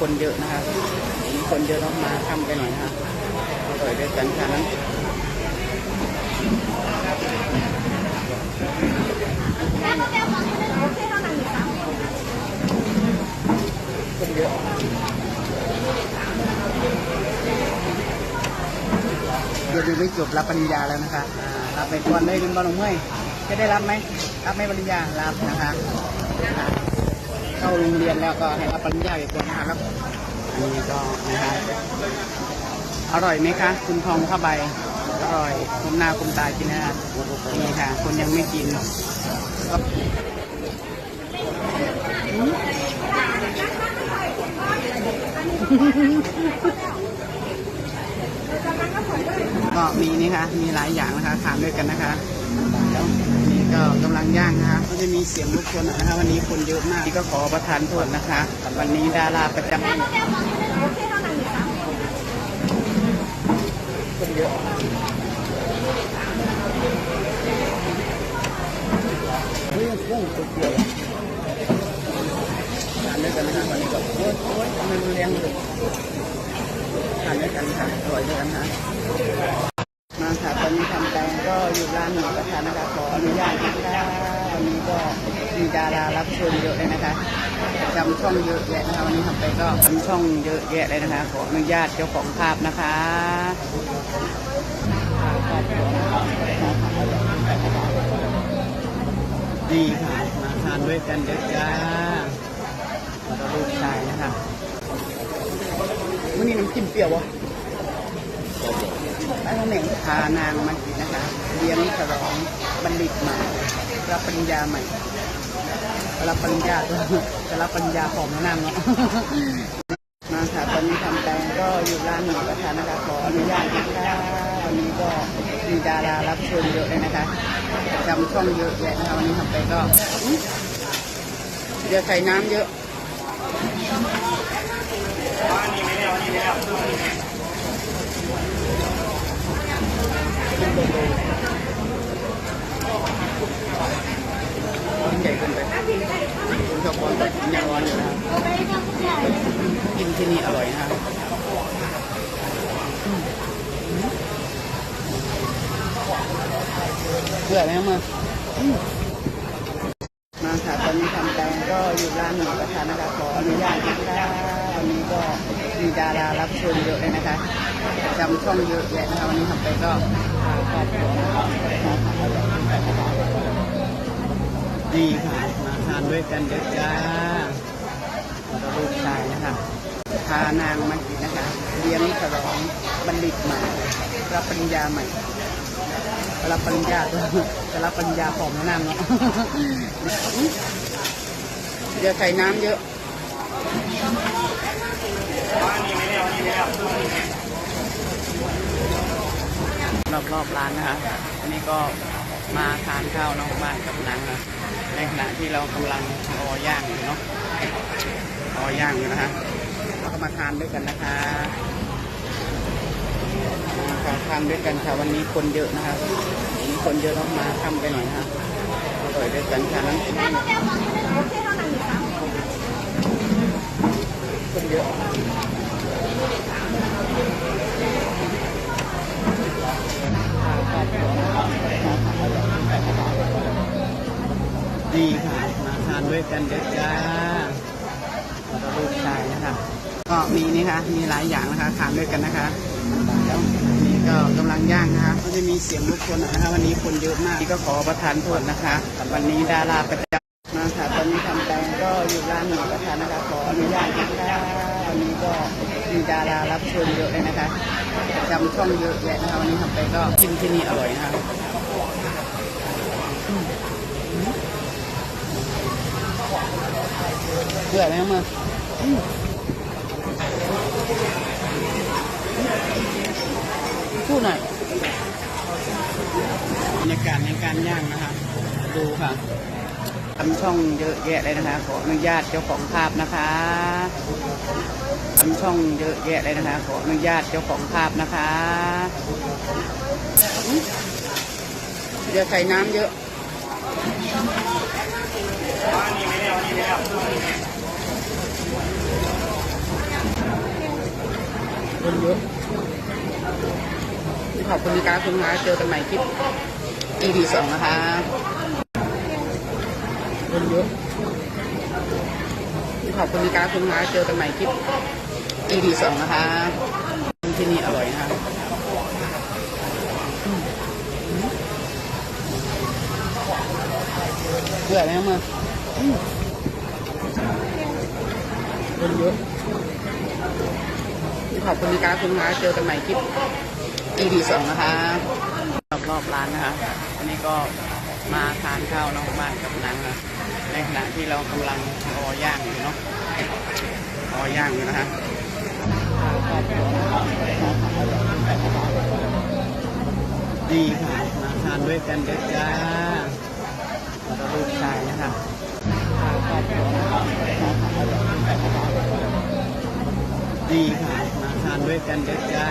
คนเยอะนะคะคนเยอะต้องมาทำไปหน่อยนะคะอร่อยด้วยกันค่ะนั้นคนเยอะเดี๋ยวดูไม่จบรับปริญญาแล้วนะคะรับไปก่อนเลยคุณบอลงเมื่อยจะได้รับไหมรับไหมปริญญารับนะคะ เข้าโรงเรียนแล้วก็ให้รับปริญญาอีกคนนะคะแล้วอันนี้ก็นะคะอร่อยไหมคะ คุณทองผ้าใบอร่อยคุมหน้าคุมตากินนะคะนี่ค่ะ คนยังไม่กินก็มก็มีนี่ค่ะ มีหลายอย่างนะคะทานด้วยกันนะคะ ก็กำลังย่างนะคะก็จะมีเสียงรบกวนหน่อยนะคะวันนี้คนเยอะมากนี่ก็ขอประทานโทษนะคะ วันนี้ดาราประจำคนเยอะเฮ้ยกุ้งตัวเดียวทานด้วยกันนะคะวันนี้ก็โอ๊ยโอ๊ยทำไมมันเลี้ยงเลยทานด้วยกันค่ะอร่อยด้วยกันค่ะมาค่ะตอนนี้ทำแตง ก็อยู่ร้านหมูกระทะนะคะขออนุญาตนะคะวันนี้ก็มีดารารับเชิญเยอะเลยนะคะจำช่องเยอะแยะนะคะวันนี้ทำไปก็ทำช่องเยอะแยะเลยนะคะ ขออนุญาตเจ้าของภาพนะคะนี่ค่ะมาทานด้วยกันเยอะจ้าแล้วก็ลูกชายนะคะวันนี้น้ำจิ้มเปรี้ยววะไอ้น้องเหน่งพานางมากินนะคะ เลี้ยงฉลองบัณฑิตใหม่รับปริญญาใหม่รับปริญญาจะรับปริญญาของนางเนาะมาค่ะตอนนี้ทำแตงก็อยู่ร้านหมูกระทะนะคะขออนุญาตนะคะวันนี้ก็มีดารารับเชิญเยอะเลยนะคะจำช่องเยอะแยะนะคะวันนี้ทำไปก็อุ๊ยเดี๋ยวใส่น้ำเยอะ ใหญ่เกินไปผมชอบร้อนแต่กินยังร้อนอยู่นะครับกินที่นี่อร่อยนะครับ เบื่อไหมมามาค่ะตอนนี้ทำแตงก็อยู่ร้านหมูกระทะนะคะขออนุญาตนะคะวันนี้ก็มีดารารับชิญเยอะเลยนะคะจำช่องเยอะแยะนะคะวันนี้ทำไปก็ครอบครัวดีค่ะ มาทานด้วยกันเยอะจ้าแล้วลูกชายนะคะพานางมากินนะคะ เลี้ยงฉลองบัณฑิตใหม่รับปริญญาใหม่ รับปริญญาด้วยจะรับปริญญาของนางเนาะเดี๋ยวใส่น้ำเยอะรอบรอบๆร้านนะคะอันนี้ก็มาทานข้าวนอกบ้านกับนางนะในขณะที่เรากำลังรอย่างอยู่เนาะรอย่างอยู่นะคะเราก็มาทานด้วยกันนะคะ มาทานด้วยกันค่ะวันนี้คนเยอะนะคะวันนี้คนเยอะต้องมาทำไปหน่อยนะคะอร่อยด้วยกันค่ะนั้นคนเยอะดีค่ะ มาทานด้วยกันเยอะจ้าแล้วก็ลูกชายนะคะก็มีนี่ค่ะ มีหลายอย่างนะคะ ทานด้วยกันนะคะแล้ว นี่ก็กำลังย่างนะคะก็จะมีเสียงรบกวนนะคะวันนี้คนเยอะมากนี่ก็ขอประทานโทษนะคะวันนี้ดาราประจำมาค่ะตอนนี้ทำแตงก็อยู่ร้านหมูกระทะนะคะขออนุญาตนะคะวันนี้ก็มีดารารับชิญเยอะเลยนะคะจำช่องเยอะแยะนะคะวันนี้ทำไปก็กินที่นี่อร่อยนะคะเบื่อไหมมาอืม พูดหน่อยบรรยากาศในการย่างนะคะดูค่ะทำช่องเยอะแยะเลยนะคะ ขออนุญาตเจ้าของภาพนะคะทำช่องเยอะแยะเลยนะคะ ขออนุญาตเจ้าของภาพนะคะเดี๋ยวใส่น้ำเยอะคนเยอะ ขอบคุณครับคุณคะเจอกันใหม่คลิป EP สองนะคะคนเยอะขอบคุณครับคุณคะเจอกันใหม่คลิป EP สองนะคะที่นี่อร่อยนะคะเบื่อแล้วมาอืมคนเยอะ ขอบคุณครับคุณคะเจอกันใหม่คลิป EP สองนะคะรอบรอบร้านนะคะอันนี้ก็มาทานข้าวนอกบ้านกับนังนะในขณะที่เรากำลังรอย่างอยู่เนาะรอย่างอยู่นะฮะนี่ค่ะมาทานด้วยกันเด็ดจ้าแล้วลูกชายนะคะนี่ค่ะาทานด้วยกันเด็ดจ้า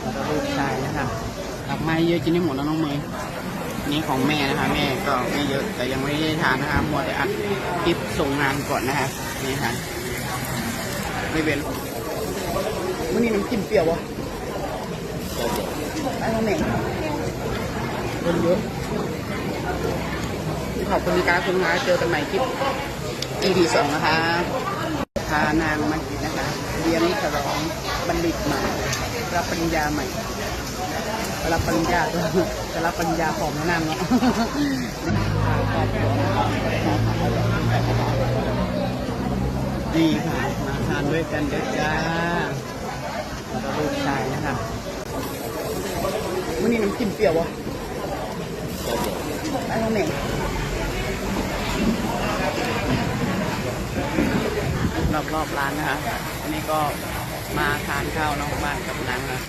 แล้วก็ลูกชายนะครับดอกไม้เยอะจริงไม่หมดแล้วน้องเมย์นี่ของแม่นะคะแม่ก็ไม่เยอะแต่ยังไม่ได้ทานนะคะมัวแต่อัดคลิปส่งงานก่อนนะคะนี่ค่ะไม่เป็นวันนี้น้ำจิ้มเปรี้ยววะไอ้น้องเมย์คนเยอะขอบคุณครับคุณคะเจอกันใหม่คลิป EP สองนะคะพานางมากินนะคะ ลองบัณฑิตใหม่รับปริญญาใหม่รับปริญญาตัวจะรับปริญญาของนั่งเนาะนี่ค่ะมาทานด้วยกันเด็ดจ้าแล้วก็ลูกชายนะครับวันนี้น้ำจิ้มเปรี้ยววะไอ้น้องเน่งรอบรอบๆร้านนะคะอันนี้ก็ มาทานข้าวนอกบ้านกับนังนะ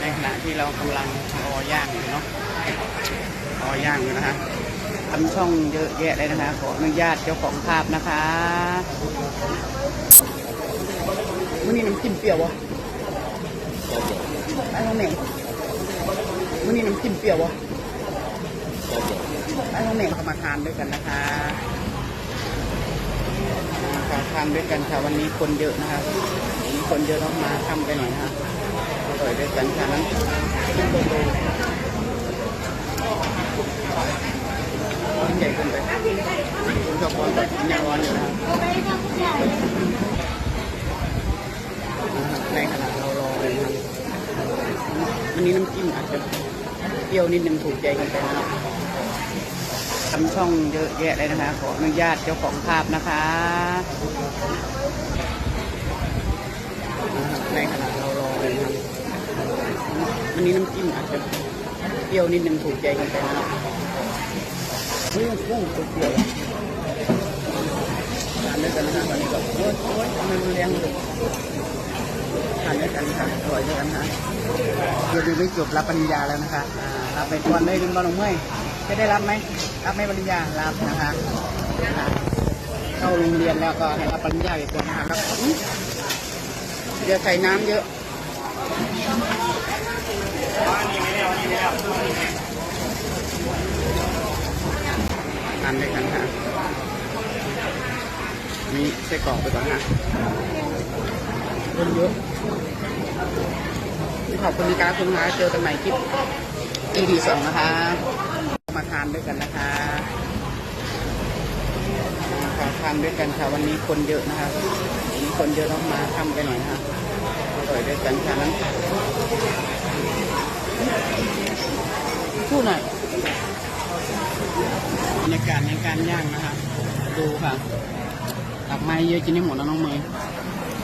ในขณะที่เรากำลังรอย่างอยู่เนาะรอย่างอยู่นะฮะทำช่องเยอะแยะเลยนะคะขออนุญาตเจ้าของภาพนะคะวันนี้น้ำจิ้มเปรี้ยววะไอ้น้องเน่งวันนี้น้ำจิ้มเปรี้ยววะไอ้น้องเน่งมาทานด้วยกันนะคะค่ะทานด้วยกันค่ะวันนี้คนเยอะนะคะวันนี้ คนเยอะต้องมาทำไปหน่อยนะคะอร่อยด้วยกันค่ะนั้นตๆชิ้นใหญ่เกินไปคุณชอบร้อนแบบยังร้อนอยู่นะในขณะเรารอเลยนะวันนี้น้ำจิ้มอาจจะเปรี้ยวนิดนึงถูกใจกันไปนะครับทำช่องเยอะแยะเลยนะคะ ขออนุญาตเจ้าของภาพนะคะ ในขณะเรารอเลยนะครับวันนี้น้ำจิ้มอาจจะเปรี้ยวนิดนึงถูกใจกันไปนะครับเฮ้ยกุ้งตัวเปรี้ยวทานด้วยกันนะวันนี้ก็โอ๊ยโอ๊ยทำไมมันแรงเลยทานด้วยกันค่ะอร่อยด้วยกันนะเดี๋ยวดูไม่จบรับปริญญาแล้วนะคะรับไปก่อนเลยคุณบอลลงเมื่อยจะได้รับไหมรับไหมปริญญารับนะคะ เข้าโรงเรียนแล้วก็ให้รับปริญญาอีกคนนะคะแล้ว อุ๊ยเดี๋ยวใส่น้ำเยอะทานด้วยกันค่ะมีไส้กรอกไปก่อนนะคนเยอะขอบคุณครับคุณคะเจอกันใหม่คลิป EP สองนะคะ มาทานด้วยกันนะคะค่ะทานด้วยกันค่ะวันนี้คนเยอะนะคะวันนี้คนเยอะต้องมาทำไปหน่อยนะคะ ร่อยด้วยกันค่ะนั้นพูดหน่อยบรรยากาศในการย่างนะคะดูค่ะดอกไม้เยอะจริงไม่หมดแล้วน้องเมย์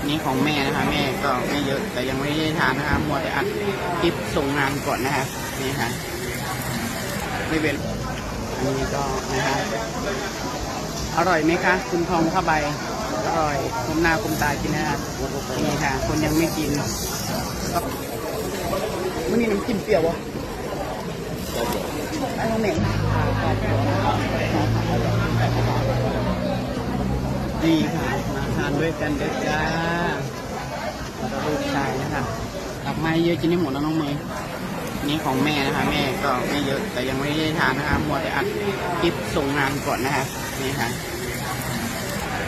นี่ของแม่นะคะ แม่ก็ไม่เยอะแต่ยังไม่ได้ทานนะคะมัวแต่อัดคลิปส่งงานก่อนนะคะนี่ค่ะไม่เป็นอันนี้ก็นะคะอร่อยไหมคะ คุณทองผ้าใบ ร่อยคุมหน้าคุมตากินนะคะนี่ค่ะ คนยังไม่กินก็วันนี้น้ำจิ้มเปรี้ยววะไอ้น้องเหม่งนี่ค่ะ มาทานด้วยกันเด็ดจ้าลูกชายนะคะดอกไม้เยอะจริงไม่หมดแล้วน้องเมย์นี่ของแม่นะคะ แม่ก็ไม่เยอะแต่ยังไม่ได้ทานนะคะมัวแต่อัดคลิปส่งงานก่อนนะคะนี่ค่ะ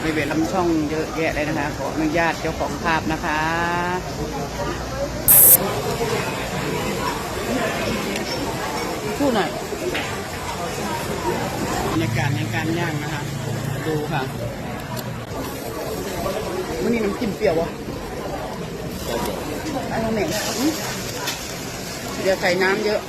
มีเวทลำช่องเยอะแยะเลยนะคะ ขออนุญาตเจ้าของภาพนะคะพูดหน่อยบรรยากาศในการย่างนะคะ ดูค่ะมันนี่น้ำจิ้มเปรี้ยววะไอ้โมเมนต์อื้อเดี๋ยวใส่น้ำเยอะ